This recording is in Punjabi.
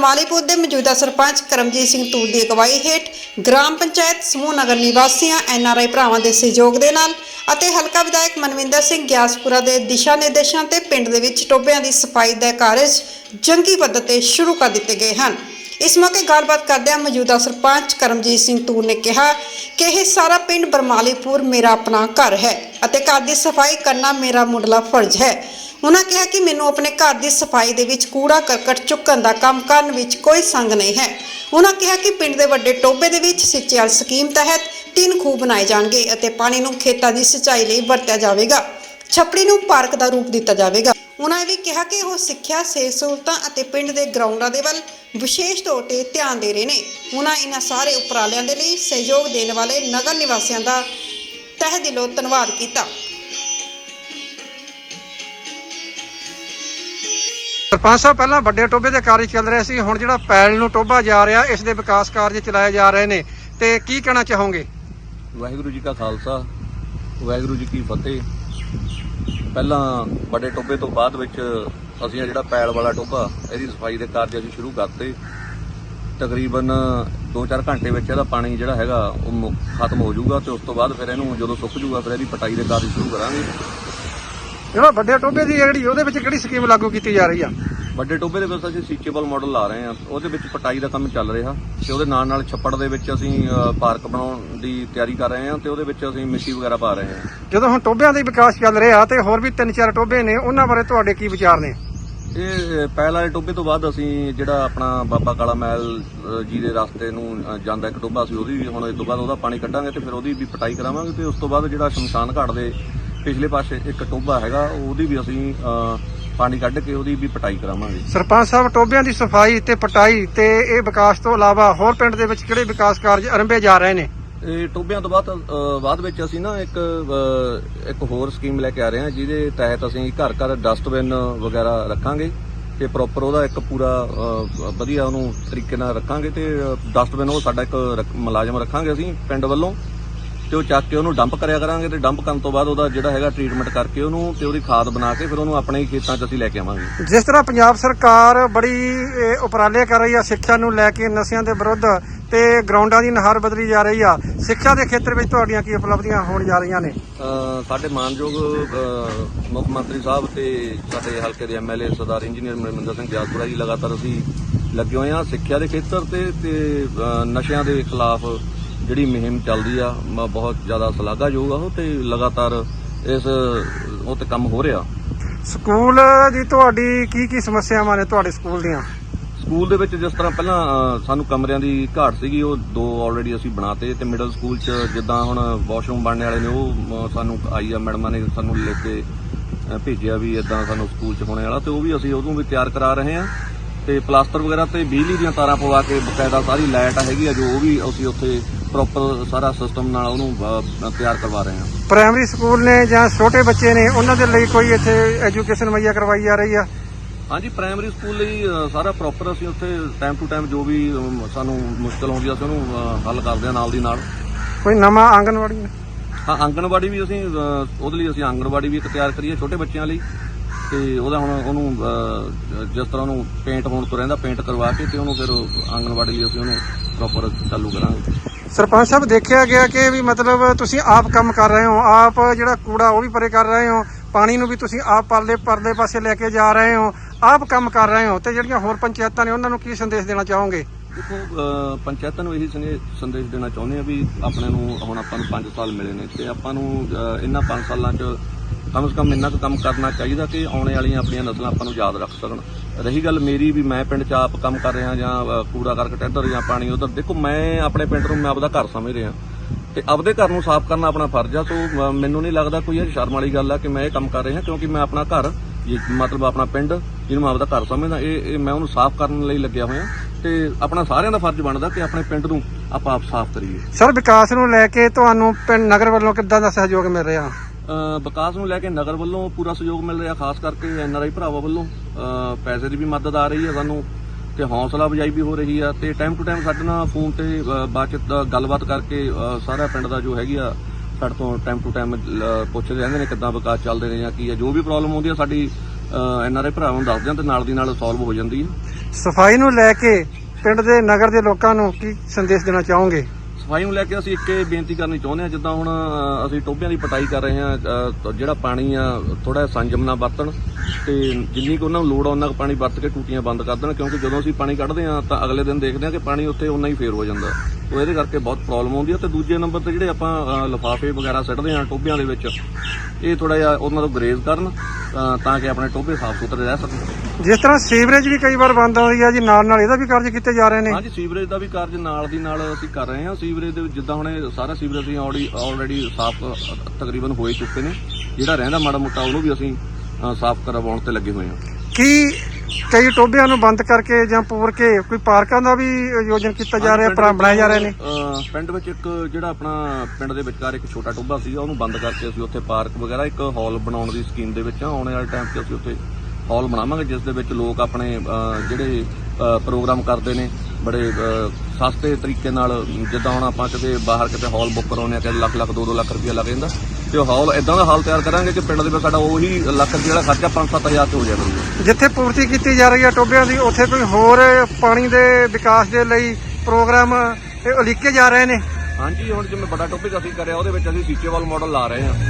ਪਿੰਡ ਦੇ ਮੌਜੂਦਾ ਸਰਪੰਚ ਕਰਮਜੀਤ ਸਿੰਘ ਤੂਰ ਦੀ ਅਗਵਾਈ ਹੇਠ ਗ੍ਰਾਮ ਪੰਚਾਇਤ ਸਮੂਹ ਨਗਰ ਨਿਵਾਸੀਆਂ ਐਨਆਰਆਈ ਭਰਾਵਾਂ ਦੇ ਸਹਿਯੋਗ ਦੇ ਨਾਲ ਅਤੇ ਹਲਕਾ ਵਿਧਾਇਕ ਮਨਵਿੰਦਰ ਸਿੰਘ ਗਿਆਸਪੁਰਾ ਦੇ ਦਿਸ਼ਾ ਨਿਰਦੇਸ਼ਾਂ ਤੇ ਪਿੰਡ ਦੇ ਵਿੱਚ ਟੋਬਿਆਂ ਦੀ ਸਫ਼ਾਈ ਦਾ ਕਾਰਜ ਜੰਗੀ ਪੱਧਰ ਤੇ ਸ਼ੁਰੂ ਕਰ ਦਿੱਤੇ ਗਏ ਹਨ। ਇਸ ਮੌਕੇ ਗੱਲਬਾਤ ਕਰਦਿਆਂ ਮੌਜੂਦਾ ਸਰਪੰਚ ਕਰਮਜੀਤ ਸਿੰਘ ਤੂਰ ਨੇ ਕਿਹਾ ਕਿ ਇਹ ਸਾਰਾ ਪਿੰਡ ਬਰਮਾਲੀਪੁਰ ਮੇਰਾ ਆਪਣਾ ਘਰ ਹੈ ਅਤੇ ਘਰ ਦੀ ਸਫ਼ਾਈ ਕਰਨਾ ਮੇਰਾ ਮੁੱਢਲਾ ਫਰਜ਼ ਹੈ। ਉਹਨਾਂ ਕਿਹਾ ਕਿ ਮੈਨੂੰ ਆਪਣੇ ਘਰ ਦੀ ਸਫ਼ਾਈ ਦੇ ਵਿੱਚ ਕੂੜਾ ਕਰਕਟ ਚੁੱਕਣ ਦਾ ਕੰਮ ਕਰਨ ਵਿੱਚ ਕੋਈ ਸੰਗ ਨਹੀਂ ਹੈ। ਉਹਨਾਂ ਕਿਹਾ ਕਿ ਪਿੰਡ ਦੇ ਵੱਡੇ ਟੋਬੇ ਦੇ ਵਿੱਚ ਸਿੰਚਾਈ ਸਕੀਮ ਤਹਿਤ ਤਿੰਨ ਖੂਹ ਬਣਾਏ ਜਾਣਗੇ ਅਤੇ ਪਾਣੀ ਨੂੰ ਖੇਤਾਂ ਦੀ ਸਿੰਚਾਈ ਲਈ ਵਰਤਿਆ ਜਾਵੇਗਾ। ਛੱਪੜੀ ਨੂੰ ਪਾਰਕ ਦਾ ਰੂਪ ਦਿੱਤਾ ਜਾਵੇਗਾ। ਉਹਨਾਂ ਇਹ ਵੀ ਕਿਹਾ ਕਿ ਉਹ ਸਿੱਖਿਆ, ਸਿਹਤ ਸਹੂਲਤਾਂ ਅਤੇ ਪਿੰਡ ਦੇ ਗਰਾਊਂਡਾਂ ਦੇ ਵੱਲ ਵਿਸ਼ੇਸ਼ ਤੌਰ ਤੇ ਧਿਆਨ ਦੇ ਰਹੇ ਨੇ। ਉਹਨਾਂ ਇਹਨਾਂ ਸਾਰੇ ਉਪਰਾਲਿਆਂ ਦੇ ਲਈ ਸਹਿਯੋਗ ਦੇਣ ਵਾਲੇ ਨਗਰ ਨਿਵਾਸੀਆਂ ਦਾ ਤਹਿ ਦਿਲੋਂ ਧੰਨਵਾਦ ਕੀਤਾ। ਸਰਪੰਚ ਸਾਹਿਬ, ਪਹਿਲਾਂ ਵੱਡੇ ਟੋਬੇ ਦੇ ਕਾਰਜ ਚੱਲ ਰਹੇ ਸੀ, ਹੁਣ ਜਿਹੜਾ ਪੈਲ ਨੂੰ ਟੋਬਾ ਜਾ ਰਿਹਾ, ਇਸ ਦੇ ਵਿਕਾਸ ਕਾਰਜ ਚਲਾਏ ਜਾ ਰਹੇ ਨੇ। ਤੇ ਕੀ ਕਹਿਣਾ ਚਾਹੋਗੇ? ਵਾਹਿਗੁਰੂ ਜੀ ਕਾ ਖਾਲਸਾ, ਵਾਹਿਗੁਰੂ ਜੀ ਕੀ ਫਤਿਹ। ਪਹਿਲਾਂ ਵੱਡੇ ਟੋਬੇ ਤੋਂ ਬਾਅਦ ਵਿੱਚ ਅਸੀਂ ਜਿਹੜਾ ਪੈਲ ਵਾਲਾ ਟੋਬਾ ਇਹਦੀ ਸਫ਼ਾਈ ਦੇ ਕਾਰਜ ਅਸੀਂ ਸ਼ੁਰੂ ਕਰਤੇ। ਤਕਰੀਬਨ 2-4 ਘੰਟੇ ਵਿੱਚ ਇਹਦਾ ਪਾਣੀ ਜਿਹੜਾ ਹੈਗਾ, ਉਹ ਖਤਮ ਹੋ ਜਾਊਗਾ ਤੇ ਉਸ ਤੋਂ ਬਾਅਦ ਫਿਰ ਇਹਨੂੰ ਜਦੋਂ ਸੁੱਕ ਜਾਊਗਾ, ਫਿਰ ਇਹਦੀ ਪਟਾਈ ਦੇ ਕਾਰਜ ਸ਼ੁਰੂ ਕਰਾਂਗੇ। ਜਿਹੜਾ ਵੱਡੇ ਟੋਬੇ ਦੀ ਜਿਹੜੀ ਉਹਦੇ ਵਿੱਚ ਕਿਹੜੀ ਸਕੀਮ ਲਾਗੂ ਕੀਤੀ ਜਾ ਰਹੀ ਆ? ਵੱਡੇ ਟੋਬੇ ਦੇ ਵਿੱਚ ਅਸੀਂ ਸੀਚੇਬਲ ਮਾਡਲ ਲਾ ਰਹੇ ਹਾਂ ਉਹਦੇ ਵਿੱਚ ਪਟਾਈ ਦਾ ਕੰਮ ਚੱਲ ਰਿਹਾ ਤੇ ਉਹਦੇ ਨਾਲ ਨਾਲ ਛੱਪੜ ਦੇ ਵਿੱਚ ਅਸੀਂ ਪਾਰਕ ਬਣਾਉਣ ਦੀ ਤਿਆਰੀ ਕਰ ਰਹੇ ਹਾਂ ਤੇ ਉਹਦੇ ਵਿੱਚ ਅਸੀਂ ਮਿੱਟੀ ਵਗੈਰਾ ਪਾ ਰਹੇ ਹਾਂ ਜਦੋਂ ਹੁਣ ਟੋਬਿਆਂ ਦਾ ਵਿਕਾਸ ਚੱਲ ਰਿਹਾ ਤੇ ਹੋਰ ਵੀ ਤਿੰਨ ਚਾਰ ਟੋਬੇ ਨੇ ਉਹਨਾਂ ਬਾਰੇ ਤੁਹਾਡੇ ਕੀ ਵਿਚਾਰ ਨੇ? ਇਹ ਪਹਿਲ ਵਾਲੇ ਟੋਬੇ ਤੋਂ ਬਾਅਦ ਅਸੀਂ ਜਿਹੜਾ ਆਪਣਾ ਬਾਬਾ ਕਾਲਾ ਮਹਿਲ ਜੀ ਦੇ ਰਸਤੇ ਨੂੰ ਜਾਂਦਾ ਇੱਕ ਟੋਬਾ ਸੀ ਉਹਦੀ ਵੀ ਹੁਣ ਇਸ ਤੋਂ ਬਾਅਦ ਉਹਦਾ ਪਾਣੀ ਕੱਢਾਂਗੇ ਤੇ ਫਿਰ ਉਹਦੀ ਵੀ ਪਟਾਈ ਕਰਾਵਾਂਗੇ ਤੇ ਉਸ ਤੋਂ ਬਾਅਦ ਜਿਹੜਾ ਸ਼ਮਸ਼ਾਨ ਘਾਟ ਦੇ ਪਿਛਲੇ ਪਾਸੇ ਇੱਕ ਟੋਬਾ ਹੈਗਾ ਉਹਦੀ ਵੀ ਅਸੀਂ ਪਾਣੀ ਕੱਢ ਕੇ ਉਹਦੀ ਵੀ ਪਟਾਈ ਕਰਾਵਾਂਗੇ। ਸਰਪੰਚ ਸਾਹਿਬ ਟੋਬਿਆਂ ਦੀ ਸਫ਼ਾਈ ਤੇ ਪਟਾਈ ਤੇ ਇਹ ਵਿਕਾਸ ਤੋਂ ਇਲਾਵਾ ਹੋਰ ਪਿੰਡ ਦੇ ਵਿੱਚ ਕਿਹੜੇ ਵਿਕਾਸ ਕਾਰਜ ਆਰੰਭੇ ਜਾ ਰਹੇ ਨੇ? ਇਹ ਟੋਬਿਆਂ ਤੋਂ ਬਾਅਦ ਬਾਅਦ ਵਿੱਚ ਅਸੀਂ ਨਾ ਇੱਕ ਇੱਕ ਹੋਰ ਸਕੀਮ ਲੈ ਕੇ ਆ ਰਹੇ ਹਾਂ ਜਿਹਦੇ ਤਹਿਤ ਅਸੀਂ ਘਰ ਘਰ ਡਸਟਬਿਨ ਵਗੈਰਾ ਰੱਖਾਂਗੇ ਤੇ ਪ੍ਰੋਪਰ ਉਹਦਾ ਇੱਕ ਪੂਰਾ ਵਧੀਆ ਉਹਨੂੰ ਤਰੀਕੇ ਨਾਲ ਰੱਖਾਂਗੇ ਤੇ ਡਸਟਬਿਨ ਉਹ ਸਾਡਾ ਇੱਕ ਮੁਲਾਜ਼ਮ ਰੱਖਾਂਗੇ ਅਸੀਂ ਪਿੰਡ ਵੱਲੋਂ। ਤੇ ਉਹ ਚੱਕ ਕੇ ਉਹਨੂੰ ਡੰਪ ਕਰਿਆ ਕਰਾਂਗੇ ਤੇ ਡੰਪ ਕਰਨ ਤੋਂ ਬਾਅਦ ਉਹਦਾ ਜਿਹੜਾ ਹੈਗਾ ਟ੍ਰੀਟਮੈਂਟ ਕਰਕੇ ਉਹਨੂੰ ਤੇ ਉਹਦੀ ਖਾਦ ਬਣਾ ਕੇ ਫਿਰ ਉਹਨੂੰ ਆਪਣੇ ਹੀ ਖੇਤਾਂ 'ਚ ਅਸੀਂ ਲੈ ਕੇ ਆਵਾਂਗੇ। ਜਿਸ ਤਰ੍ਹਾਂ ਪੰਜਾਬ ਸਰਕਾਰ ਬੜੀ ਇਹ, ਉਪਰਾਲੇ ਕਰ ਰਹੀ ਆ ਸਿੱਖਿਆ ਨੂੰ ਲੈ ਕੇ ਨਸ਼ਿਆਂ ਦੇ ਵਿਰੁੱਧ ਤੇ ਗਰਾਊਂਡਾਂ ਦੀ ਨਹਾਰ ਬਦਲੀ ਜਾ ਰਹੀ ਆ ਸਿੱਖਿਆ ਦੇ ਖੇਤਰ ਵਿੱਚ ਤੁਹਾਡੀਆਂ ਕੀ ਉਪਲਬਧੀਆਂ ਹੋਣ ਜਾ ਰਹੀਆਂ ਨੇ? ਸਾਡੇ ਮਾਨਯੋਗ ਮੁੱਖ ਮੰਤਰੀ ਸਾਹਿਬ ਤੇ ਸਾਡੇ ਹਲਕੇ ਦੇ ਐਮਐਲਏ ਸਰਦਾਰ ਇੰਜੀਨੀਅਰ ਮਨਿੰਦਰ ਸਿੰਘ ਗਿਆਸਪੁਰਾ ਜੀ ਲਗਾਤਾਰ ਅਸੀਂ ਲੱਗੇ ਹੋਏ ਹਾਂ ਸਿੱਖਿਆ ਦੇ ਖੇਤਰ ਤੇ ਤੇ ਨਸ਼ਿਆਂ ਦੇ ਖਿਲਾਫ ਜਿਹੜੀ ਮੁਹਿੰਮ ਚੱਲਦੀ ਆ ਮ- ਬਹੁਤ ਜ਼ਿਆਦਾ ਸ਼ਲਾਘਾਯੋਗ ਆ ਉਹ ਤੇ ਲਗਾਤਾਰ ਇਸ ਉਹ ਤੇ ਕੰਮ ਹੋ ਰਿਹਾ। ਸਕੂਲ ਦੀ ਤੁਹਾਡੀ ਕੀ ਕੀ ਸਮੱਸਿਆਵਾਂ ਨੇ ਤੁਹਾਡੇ ਸਕੂਲ ਦੀਆਂ? ਸਕੂਲ ਦੇ ਵਿੱਚ ਜਿਸ ਤਰ੍ਹਾਂ ਪਹਿਲਾਂ ਸਾਨੂੰ ਕਮਰਿਆਂ ਦੀ ਘਾਟ ਸੀਗੀ ਉਹ ਦੋ ਆਲਰੇਡੀ ਅਸੀਂ ਬਣਾਤੇ ਤੇ ਮਿਡਲ ਸਕੂਲ 'ਚ ਜਿੱਦਾਂ ਹੁਣ ਵਾਸ਼ਰੂਮ ਬਣਨੇ ਵਾਲੇ ਨੇ ਉਹ ਸਾਨੂੰ ਆਈ ਆ ਮੈਡਮਾਂ ਨੇ ਸਾਨੂੰ ਲੈ ਕੇ ਭੇਜਿਆ ਵੀ ਇਦਾਂ ਸਾਨੂੰ ਸਕੂਲ 'ਚ ਹੋਣੇ ਵਾਲਾ ਤੇ ਉਹ ਵੀ ਅਸੀਂ ਉਹਨੂੰ ਵੀ ਤਿਆਰ ਕਰਾ ਰਹੇ ਹਾਂ। ਤੇ ਪਲਾਸਟਰ ਵਗੈਰਾ ਤੇ ਬਿਜਲੀ ਦੀਆਂ ਤਾਰਾਂ ਪਵਾ ਕੇ ਬਕਾਇਦਾ ਸਾਰੀ ਲਾਈਟ ਹੈਗੀ ਆ ਜੋ ਉਹ ਵੀ ਅਸੀਂ ਉੱਥੇ ਪ੍ਰੋਪਰ ਸਾਰਾ ਸਿਸਟਮ ਨਾਲ ਉਹਨੂੰ ਤਿਆਰ ਕਰਵਾ ਰਹੇ ਹਾਂ। ਪ੍ਰਾਇਮਰੀ ਸਕੂਲ ਨੇ ਜਾਂ ਛੋਟੇ ਬੱਚੇ ਨੇ ਉਹਨਾਂ ਦੇ ਲਈ ਕੋਈ ਇੱਥੇ ਐਜੂਕੇਸ਼ਨ ਮੁਹੱਈਆ ਕਰਵਾਈ ਜਾ ਰਹੀ ਆ? ਹਾਂਜੀ ਪ੍ਰਾਇਮਰੀ ਸਕੂਲ ਲਈ ਸਾਰਾ ਪ੍ਰੋਪਰ ਅਸੀਂ ਉੱਥੇ ਟਾਈਮ ਟੂ ਟਾਈਮ ਜੋ ਵੀ ਸਾਨੂੰ ਮੁਸ਼ਕਲ ਆਉਂਦੀ ਆ ਅਸੀਂ ਉਹਨੂੰ ਹੱਲ ਕਰਦੇ ਹਾਂ ਨਾਲ ਦੀ ਨਾਲ। ਕੋਈ ਨਵਾਂ ਆਂਗਨਵਾੜੀ? ਹਾਂ ਆਂਗਣਵਾੜੀ ਵੀ ਅਸੀਂ ਉਹਦੇ ਲਈ ਅਸੀਂ ਆਂਗਣਵਾੜੀ ਵੀ ਇੱਕ ਤਿਆਰ ਕਰੀਏ ਛੋਟੇ ਬੱਚਿਆਂ ਲਈ। ਤੇ ਉਹਦਾ ਹੁਣ ਉਹਨੂੰ ਜਿਸ ਤਰ੍ਹਾਂ ਉਹਨੂੰ ਪੇਂਟ ਹੋਣ ਤੋਂ ਰਹਿੰਦਾ ਪੇਂਟ ਕਰਵਾ ਕੇ ਤੇ ਉਹਨੂੰ ਫਿਰ ਆਂਗਣਵਾੜੀ ਲਈ ਅਸੀਂ ਉਹਨੂੰ ਪ੍ਰੋਪਰ ਚਾਲੂ ਕਰਾਂਗੇ। ਸਰਪੰਚ ਸਾਹਿਬ, ਦੇਖਿਆ ਗਿਆ ਕਿ ਵੀ ਮਤਲਬ ਤੁਸੀਂ ਆਪ ਕੰਮ ਕਰ ਰਹੇ ਹੋ, ਆਪ ਜਿਹੜਾ ਕੂੜਾ ਉਹ ਵੀ ਪਰੇ ਕਰ ਰਹੇ ਹੋ, ਪਾਣੀ ਨੂੰ ਵੀ ਤੁਸੀਂ ਆਪ ਪਰਲੇ ਪਰਲੇ ਪਾਸੇ ਲੈ ਕੇ ਜਾ ਰਹੇ ਹੋ, ਆਪ ਕੰਮ ਕਰ ਰਹੇ ਹੋ ਤੇ ਜਿਹੜੀਆਂ ਹੋਰ ਪੰਚਾਇਤਾਂ ਨੇ ਉਹਨਾਂ ਨੂੰ ਕੀ ਸੰਦੇਸ਼ ਦੇਣਾ ਚਾਹੋਗੇ? ਦੇਖੋ ਪੰਚਾਇਤਾਂ ਨੂੰ ਇਹੀ ਸੰਦੇ- ਸੰਦੇਸ਼ ਦੇਣਾ ਚਾਹੁੰਦੇ ਆ ਵੀ ਆਪਣੇ ਨੂੰ, ਹੁਣ ਆਪਾਂ ਨੂੰ 5 ਸਾਲ ਮਿਲੇ ਨੇ ਤੇ ਆਪਾਂ ਨੂੰ ਇਹਨਾਂ 5 ਸਾਲਾਂ 'ਚ ਕਮ ਸੇ ਕਮ ਇੰਨਾ ਕੁ ਕੰਮ ਕਰਨਾ ਚਾਹੀਦਾ ਕਿ ਆਉਣੇ ਵਾਲੀਆਂ ਆਪਣੀਆਂ ਨਸਲਾਂ ਆਪਾਂ ਨੂੰ ਯਾਦ ਰੱਖ ਸਕਣ। ਰਹੀ ਗੱਲ ਮੇਰੀ ਵੀ ਮੈਂ ਪਿੰਡ 'ਚ ਆਪ ਕੰਮ ਕਰ ਰਿਹਾ ਜਾਂ ਕੂੜਾ ਕਰਕੇ ਇੱਧਰ ਜਾਂ ਪਾਣੀ ਉਧਰ, ਦੇਖੋ ਮੈਂ ਆਪਣੇ ਪਿੰਡ ਨੂੰ, ਮੈਂ ਆਪਦਾ ਘਰ ਸਮਝ ਰਿਹਾ। ਤੇ ਆਪਦੇ ਘਰ ਨੂੰ ਸਾਫ਼ ਕਰਨਾ ਆਪਣਾ ਫਰਜ਼ ਆ, ਤੋਂ ਮੈਨੂੰ ਨਹੀਂ ਲੱਗਦਾ ਕੋਈ ਇਹ ਸ਼ਰਮ ਵਾਲੀ ਗੱਲ ਆ ਕਿ ਮੈਂ ਇਹ ਕੰਮ ਕਰ ਰਿਹਾ ਕਿਉਂਕਿ ਮੈਂ ਆਪਣਾ ਘਰ ਮਤਲਬ ਆਪਣਾ ਪਿੰਡ, ਜਿਹਨੂੰ ਮੈਂ ਆਪਦਾ ਘਰ ਸਮਝਦਾ, ਇਹ ਇਹ ਮੈਂ ਉਹਨੂੰ ਸਾਫ਼ ਕਰਨ ਲਈ ਲੱਗਿਆ ਹੋਇਆ। ਤੇ ਆਪਣਾ ਸਾਰਿਆਂ ਦਾ ਫਰਜ਼ ਬਣਦਾ ਕਿ ਆਪਣੇ ਪਿੰਡ ਨੂੰ ਆਪਾਂ ਆਪ ਸਾਫ਼ ਕਰੀਏ। ਸਰ, ਵਿਕਾਸ ਨੂੰ ਲੈ ਕੇ ਤੁਹਾਨੂੰ ਪਿੰਡ, ਨਗਰ ਵੱਲੋਂ ਕਿੱਦਾਂ ਦਾ ਸਹਿਯੋਗ ਮਿਲ ਰਿਹਾ? ਵਿਕਾਸ ਨੂੰ ਲੈ ਕੇ ਨਗਰ ਵੱਲੋਂ ਪੂਰਾ ਸਹਿਯੋਗ ਮਿਲ ਰਿਹਾ ਖਾਸ ਕਰਕੇ ਐੱਨ ਆਰ ਆਈ ਭਰਾਵਾਂ ਵੱਲੋਂ। ਪੈਸੇ ਦੀ ਵੀ ਮਦਦ ਆ ਰਹੀ ਹੈ ਸਾਨੂੰ ਤੇ ਹੌਸਲਾ ਅਫਜ਼ਾਈ ਵੀ ਹੋ ਰਹੀ ਆ ਤੇ ਟਾਈਮ ਟੂ ਟਾਈਮ ਸਾਡੇ ਨਾਲ ਫੋਨ ਤੇ ਅ, ਬਾਤਚੀਤ ਅ, ਗੱਲਬਾਤ ਕਰਕੇ ਸਾਰਾ ਪਿੰਡ ਦਾ ਜੋ ਹੈਗੀ ਆ ਸਾਡੇ ਤੋਂ ਟਾਈਮ ਟੂ ਟਾਈਮ ਪੁੱਛਦੇ ਰਹਿੰਦੇ ਨੇ ਕਿੱਦਾਂ ਵਿਕਾਸ ਚੱਲਦੇ ਨੇ ਜਾਂ ਕੀ ਆ। ਜੋ ਵੀ ਪ੍ਰੋਬਲਮ ਆਉਂਦੀ ਆ ਸਾਡੀ ਐੱਨ ਆਰ ਆਈ ਭਰਾਵਾਂ ਨੂੰ ਦੱਸਦੇ ਆ ਤੇ ਨਾਲ ਦੀ ਨਾਲ ਸੋਲਵ ਹੋ ਜਾਂਦੀ ਹੈ ਸਫ਼ਾਈ ਨੂੰ ਲੈ ਕੇ ਪਿੰਡ ਦੇ ਨਗਰ ਦੇ ਲੋਕਾਂ ਨੂੰ ਕੀ ਸੰਦੇਸ਼ ਦੇਣਾ ਚਾਹੋਗੇ? ਸਫ਼ਾਈ ਨੂੰ ਲੈ ਕੇ ਅਸੀਂ ਇੱਕ ਇਹ ਬੇਨਤੀ ਕਰਨੀ ਚਾਹੁੰਦੇ ਹਾਂ ਜਿੱਦਾਂ ਹੁਣ ਅ, ਅਸੀਂ ਟੋਭਿਆਂ ਦੀ ਪਟਾਈ ਕਰ ਰਹੇ ਹਾਂ ਅ, ਜਿਹੜਾ ਪਾਣੀ ਆ ਥੋੜਾ ਸੰਜਮ ਨਾਲ ਵਰਤਣ ਤੇ ਜਿੰਨੀ ਕੁ ਉਹਨਾਂ ਨੂੰ ਲੋੜ ਆ ਉਹਨਾਂ ਕੁ ਪਾਣੀ ਵਰਤ ਕੇ ਟੂਟੀਆਂ ਬੰਦ ਕਰ ਦੇਣ ਕਿਉਂਕਿ ਜਦੋਂ ਅਸੀਂ ਪਾਣੀ ਕੱਢਦੇ ਹਾਂ ਤਾਂ ਅਗਲੇ ਦਿਨ ਦੇਖਦੇ ਹਾਂ ਕਿ ਪਾਣੀ ਉੱਥੇ ਉਨਾ ਹੀ ਫੇਰ ਹੋ ਜਾਂਦਾ। ਉਹ ਇਹਦੇ ਕਰਕੇ ਬਹੁਤ ਪ੍ਰੋਬਲਮ ਆਉਂਦੀ ਹੈ ਤੇ ਦੂਜੇ ਨੰਬਰ ਤੇ ਜਿਹੜੇ ਆਪਾਂ ਅ, ਲਿਫਾਫੇ ਵਗੈਰਾ ਸੁੱਟਦੇ ਹਾਂ ਟੋਭਿਆਂ ਦੇ ਵਿੱਚ ਇਹ ਥੋੜਾ ਜਿਹਾ ਉਹਨਾਂ ਤੋਂ ਗਰੇਜ਼ ਕਰਨ ਅ, ਤਾਂ ਕਿ ਆਪਣੇ ਟੋਭੇ ਸਾਫ਼ ਸੁਥਰੇ ਰਹਿ ਸਕਣ। ਜਿਸ ਤਰ੍ਹਾਂ ਸੀਵਰੇਜ ਵੀ ਕਈ ਵਾਰ ਬੰਦ ਆਉਂਦੀ ਹੈ ਜੀ ਨਾਲ ਨਾਲ ਇਹਦਾ ਵੀ ਕਾਰਜ ਕੀਤੇ ਜਾ ਰਹੇ ਨੇ। ਹਾਂਜੀ ਸੀਵਰੇਜ ਦਾ ਵੀ ਕਾਰਜ ਨਾਲ ਦੀ ਨਾਲ ਅਸੀਂ ਕਰ ਰਹੇ ਹਾਂ। ਸੀਵਰੇਜ ਦੇ ਵਿੱਚ ਜਿੱਦਾਂ ਹੁਣ ਸਾਰਾ ਸੀਵਰੇਜ ਅਸੀਂ ਆਲਰੇਡੀ ਸਾਫ਼ ਤਕਰੀਬਨ ਹੋ ਹੀ ਚੁੱਕੇ ਨੇ। ਜਿਹੜਾ ਰਹਿੰਦਾ ਮਾੜਾ ਮੋਟਾ ਉਹਨੂੰ ਵੀ ਅਸੀਂ ਸਾਫ਼ ਕਰਵਾਉਣ ਤੇ ਲੱਗੇ ਹੋਏ ਹਾਂ। ਕੀ ਕਈ ਟੋਭਿਆਂ ਨੂੰ ਬੰਦ ਕਰਕੇ ਜਾਂ ਪੂਰ ਕੇ ਕੋਈ ਪਾਰਕਾਂ ਦਾ ਵੀ ਆਯੋਜਨ ਕੀਤਾ ਜਾ ਰਿਹਾ ਪ੍ਰਾ- ਬਣਾਏ ਜਾ ਰਹੇ ਨੇ? ਪਿੰਡ ਵਿੱਚ ਇੱਕ ਜਿਹੜਾ ਆਪਣਾ ਪਿੰਡ ਦੇ ਵਿਚਕਾਰ ਇੱਕ ਛੋਟਾ ਟੋਭਾ ਸੀਗਾ ਉਹਨੂੰ ਬੰਦ ਕਰਕੇ ਅਸੀਂ ਉੱਥੇ ਪਾਰਕ ਵਗੈਰਾ ਇੱਕ ਹਾਲ ਬਣਾਉਣ ਦੀ ਸਕੀਮ ਦੇ ਵਿੱਚ ਆਉਣ ਵਾਲੇ ਟਾਈਮ 'ਚ ਅਸੀਂ ਉੱਥੇ ਹਾਲ ਬਣਾਵਾਂਗੇ ਜਿਸ ਦੇ ਵਿੱਚ ਲੋਕ ਆਪਣੇ ਜਿਹੜੇ ਪ੍ਰੋਗਰਾਮ ਕਰਦੇ ਨੇ ਬੜੇ ਸਸਤੇ ਤਰੀਕੇ ਨਾਲ ਜਿੱਦਾਂ ਹੁਣ ਆਪਾਂ ਕਿਤੇ ਬਾਹਰ ਕਿਤੇ ਹਾਲ ਬੁੱਕ ਕਰਾਉਂਦੇ ਆ ਕਿ ਲੱਖ ਲੱਖ 2-2 ਲੱਖ ਰੁਪਏ ਲੱਗ ਜਾਂਦਾ ਤੇ ਹਾਲ ਇਦਾਂ ਦਾ ਹਾਲ ਤਿਆਰ ਕਰਾਂਗੇ ਕਿ ਪਿੰਡ ਦੇ ਵਿੱਚ ਸਾਡਾ ਉਹੀ ਲੱਖ ਰੁਪਏ ਵਾਲਾ ਖਰਚਾ 5-7000 ਚ ਹੋ ਕਰੂਗਾ ਜਿੱਥੇ ਪੂਰਤੀ ਕੀਤੀ ਜਾ ਰਹੀ ਹੈ ਟੋਭਿਆਂ ਦੀ ਉੱਥੇ ਕੋਈ ਹੋਰ ਪਾਣੀ ਦੇ ਵਿਕਾਸ ਦੇ ਲਈ ਪ੍ਰੋਗਰਾਮ ਇਹ ਉਲੀਕੇ ਜਾ ਰਹੇ ਨੇ? ਹਾਂਜੀ ਹੁਣ ਜਿਵੇਂ ਵੱਡਾ ਟੌਪਿਕ ਅਸੀਂ ਕਰਿਆ ਉਹਦੇ ਵਿੱਚ ਅਸੀਂ ਸੀਚੇਵਾਲ ਮਾਡਲ ਲਾ ਰਹੇ ਹਾਂ।